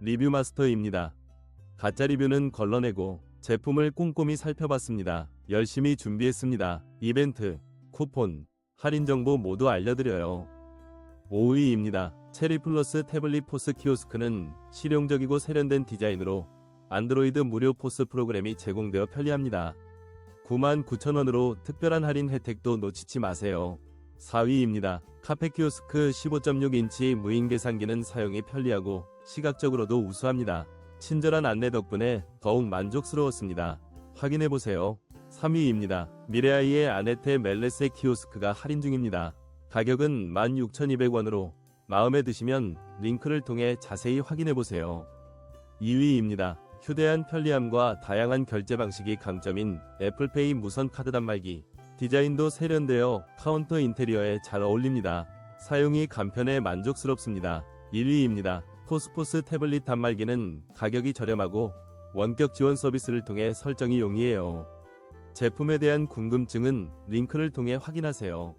리뷰 마스터입니다. 가짜 리뷰는 걸러내고 제품을 꼼꼼히 살펴봤습니다. 열심히 준비했습니다. 이벤트, 쿠폰, 할인 정보 모두 알려드려요. 5위입니다. 체리 플러스 태블릿 포스 키오스크는 실용적이고 세련된 디자인으로 안드로이드 무료 포스 프로그램이 제공되어 편리합니다. 99,000원으로 특별한 할인 혜택도 놓치지 마세요. 4위입니다. 카페 키오스크 15.6인치 무인 계산기는 사용이 편리하고 시각적으로도 우수합니다. 친절한 안내 덕분에 더욱 만족스러웠습니다. 확인해보세요. 3위입니다. 미래아이의 아네테 멜레세 키오스크가 할인 중입니다. 가격은 16,200원으로 마음에 드시면 링크를 통해 자세히 확인해보세요. 2위입니다. 휴대한 편리함과 다양한 결제 방식이 강점인 애플페이 무선 카드 단말기. 디자인도 세련되어 카운터 인테리어에 잘 어울립니다. 사용이 간편해 만족스럽습니다. 1위입니다. 코스포스 태블릿 단말기는 가격이 저렴하고 원격 지원 서비스를 통해 설정이 용이해요. 제품에 대한 궁금증은 링크를 통해 확인하세요.